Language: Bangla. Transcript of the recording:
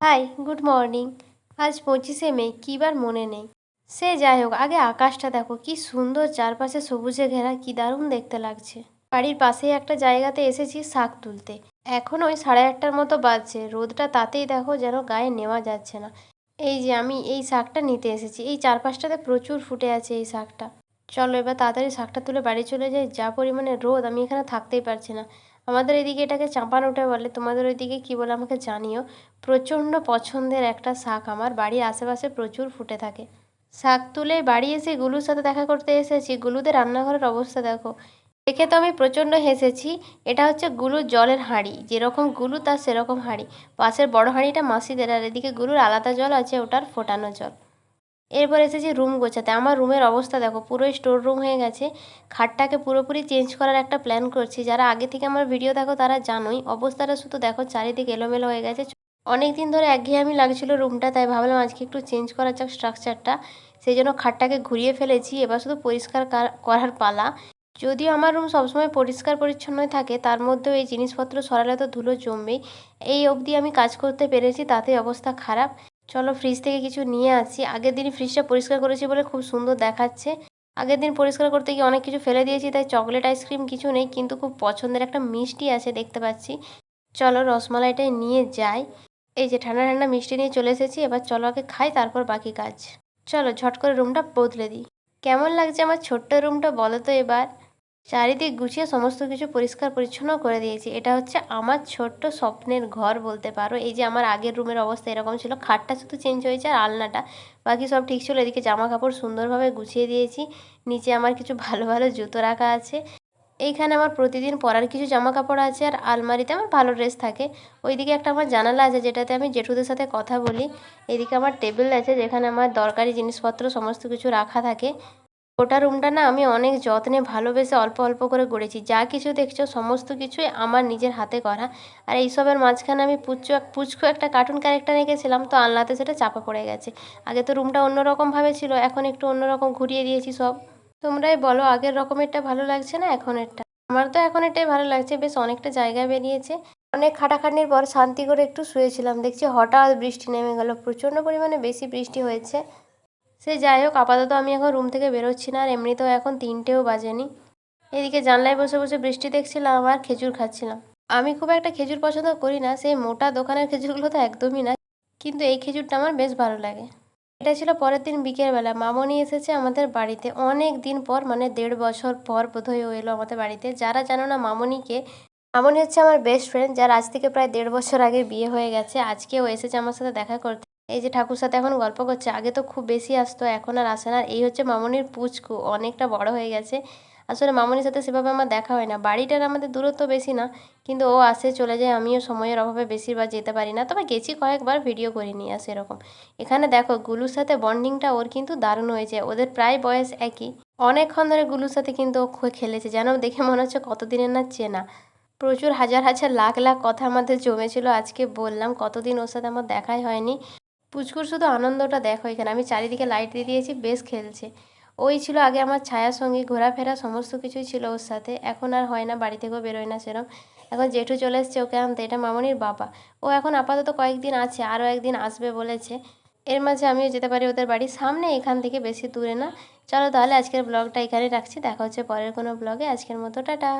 High, good morning. আজ পঁচিশে মে, কী বার মনে নেই? সে যাই হোক, আগে আকাশটা দেখো, কি সুন্দর চারপাশে সবুজে ঘেরা, কি দারুণ দেখতে লাগছে। বাড়ির পাশেই একটা জায়গাতে এসেছি শাক তুলতে। এখন ওই সাড়ে আটটার মতো বাজছে, রোদটা তাতেই দেখো যেন গায়ে নেওয়া যাচ্ছে না। এই যে আমি এই শাকটা নিতে এসেছি, এই চারপাশটাতে প্রচুর ফুটে আছে এই শাকটা। চলো এবার তাড়াতাড়ি শাকটা তুলে বাড়ি চলে যাই, যা পরিমাণে রোদ, আমি এখানে থাকতেই পারছি না। আমাদের এদিকে এটাকে চাঁপান উঠে বলে, তোমাদের ওইদিকে কী বলে আমাকে জানিও। প্রচণ্ড পছন্দের একটা শাক আমার, বাড়ির আশেপাশে প্রচুর ফুটে থাকে। শাক তুলে বাড়ি এসে গুলুর সাথে দেখা করতে এসেছি। গুলুদের রান্নাঘরের অবস্থা দেখো। দেখে তো আমি প্রচণ্ড হেসেছি। এটা হচ্ছে গুলুর জলের হাঁড়ি। যেরকম গুলু, তার সেরকম হাঁড়ি। পাশের বড় হাঁড়িটা মাসিদের, আর এদিকে গুলুর আলাদা জল আছে, ওটার ফোটানো জল। এরপর এসেছি রুম গোছাতে। আমার রুমের অবস্থা দেখো, পুরোই স্টোর রুম হয়ে গেছে। খাটটাকে পুরোপুরি চেঞ্জ করার একটা প্ল্যান করছি। যারা আগে থেকে আমার ভিডিও দেখো, তারা জানোই, অবস্থাটা শুধু দেখো, চারিদিকে এলোমেলো হয়ে গেছে। অনেক দিন ধরে একঘেয়েমি লাগছিল রুমটা তাই ভাবলাম আজকে একটু চেঞ্জ করা যাক স্ট্রাকচারটা সেই জন্য খাটটাকে ঘুরিয়ে ফেলেছি, এবার শুধু পরিষ্কার করার পালা। যদিও আমার রুম সবসময় পরিষ্কার পরিচ্ছন্নই থাকে, তার মধ্যেও এই জিনিসপত্র সরালে তো ধুলো জমবেই। এই অবধি আমি কাজ করতে পেরেছি তাতে অবস্থা খারাপ। চলো ফ্রিজ থেকে কিছু নিয়ে আসি। আগের দিন ফ্রিজটা পরিষ্কার করেছি বলে খুব সুন্দর দেখাচ্ছে। আগের দিন পরিষ্কার করতে গিয়ে অনেক কিছু ফেলে দিয়েছি, তাই চকলেট আইসক্রিম কিছু নেই, কিন্তু খুব পছন্দের একটা মিষ্টি আছে দেখতে পাচ্ছি। চলো রসমালাইটাই নিয়ে যাই। এই যে ঠান্ডা ঠান্ডা মিষ্টি নিয়ে চলে এসেছি, এবার চলো আগে খাই, তারপর বাকি কাজ। চলো ঝট করে রুমটা বদলে দিই। কেমন লাগছে আমার ছোট্ট রুমটা বলো তো এবার? চারিদিক গুছিয়ে সমস্ত কিছু পরিষ্কার পরিচ্ছন্ন করে দিয়েছি। এটা হচ্ছে আমার ছোট্ট স্বপ্নের ঘর বলতে পারো। এই যে আমার আগের রুমের অবস্থা এরকম ছিল। খাটটা শুধু চেঞ্জ হয়েছে আর আলনাটা। বাকি সব ঠিক ছিল। এদিকে জামা কাপড় সুন্দরভাবে গুছিয়ে দিয়েছি। নিচে আমার কিছু ভালো ভালো জুতো রাখা আছে। এইখানে আমার প্রতিদিন পরার কিছু জামা কাপড় আছে আর আলমারিতে আমার ভালো ড্রেস থাকে। ওইদিকে একটা আমার জানালা আছে যেটাতে আমি জেঠুদের সাথে কথা বলি। এদিকে আমার টেবিল আছে যেখানে আমার দরকারি জিনিসপত্র সমস্ত কিছু রাখা থাকে। ওটা রুমটা না আমি অনেক যত্নে ভালোবেসে অল্প অল্প করে গড়েছি। যা কিছু দেখছ, সমস্ত কিছুই আমার নিজের হাতে করা আর এইসবের মাঝখানে আমি পুচু পুচকু একটা কার্টুন ক্যারেক্টার এঁকেছিলাম তো আলনাতে সেটা চাপা পড়ে গেছে। আগে তো রুমটা অন্যরকমভাবে ছিল, এখন একটু অন্যরকম ঘুরিয়ে দিয়েছি সব। তোমরাই বলো, আগের রকমেরটা ভালো লাগছে না এখনেরটা? আমার তো এখন এটাই ভালো লাগছে, বেশ অনেকটা জায়গায় বেরিয়েছে। অনেক খাটাখাটনির পর শান্তি করে একটু শুয়েছিলাম। দেখছি হঠাৎ বৃষ্টি নেমে গেল, প্রচণ্ড পরিমাণে বেশি বৃষ্টি হয়েছে। সে যাই হোক, আপাতত আমি এখন রুম থেকে বেরোচ্ছি না আর এমনিতেও এখন তিনটেও বাজেনি। এদিকে জানলায় বসে বসে বৃষ্টি দেখছিলাম আর খেজুর খাচ্ছিলাম। আমি খুব একটা খেজুর পছন্দ করি না, সেই মোটা দোকানের খেজুরগুলো তো একদমই না, কিন্তু এই খেজুরটা আমার বেশ ভালো লাগে। এটা ছিল পরের দিন বিকেলবেলা, মামনি এসেছে আমাদের বাড়িতে। অনেক দিন পর মানে দেড় বছর পর বোধহয় ও এলো আমাদের বাড়িতে। যারা জানো না মামনিকে, মামনি হচ্ছে আমার বেস্ট ফ্রেন্ড যার আজ থেকে প্রায় দেড় বছর আগে বিয়ে হয়ে গেছে। আজকে ও এসেছে আমার সাথে দেখা করতে। এই যে ঠাকুর সাথে এখন গল্প করছে, আগে তো খুব বেশি আসতো, এখন আর আসে না। এই হচ্ছে মামনির পুচকু, অনেকটা বড় হয়ে গেছে। আসলে মামনির সাথে সেভাবে আমার দেখা হয় না। বাড়িটার আমাদের দূরত্ব বেশি না, কিন্তু ও আসে, চলে যায়, আমিও সময়ের অভাবে বেশিরভাগ যেতে পারি না। তবে গেছি কয়েকবার ভিডিও করে নিয়ে আসে এরকম এখানে দেখো, গুলুর সাথে বন্ডিংটা ওর কিন্তু দারুণ হয়েছে। ওদের প্রায় বয়স একই। অনেকক্ষণ ধরে গুলুর সাথে কিন্তু ও খেলেছে, যেন দেখে মনে হচ্ছে কতদিনের না চেনা। প্রচুর হাজার হাজার লাখ লাখ কথা আমাদের জমেছিল। আজকে বললাম, কতদিন ওর সাথে আমার দেখাই হয়নি। পুচকুর শুধু আনন্দটা দেখো এখানে। আমি চারিদিকে লাইট দিয়ে দিয়েছি, বেশ খেলছে। ওই ছিল আগে আমার ছায়ার সঙ্গে ঘোরাফেরা সমস্ত কিছুই ছিল ওর সাথে। এখন আর হয় না, বাড়ি থেকেও বেরোয় না সেরম। এখন জেঠু চলে এসছে, ওকে আনতে। এটা মামনির বাবা। ও এখন আপাতত কয়েকদিন আছে, আরও একদিন আসবে বলেছে। এর মাঝে আমিও যেতে পারি ওদের বাড়ির সামনে এখান থেকে বেশি দূরে না। চলো তাহলে আজকের ব্লগটা এখানে রাখছি। দেখা হচ্ছে পরের কোনো ব্লগে আজকের মতো, টাটা।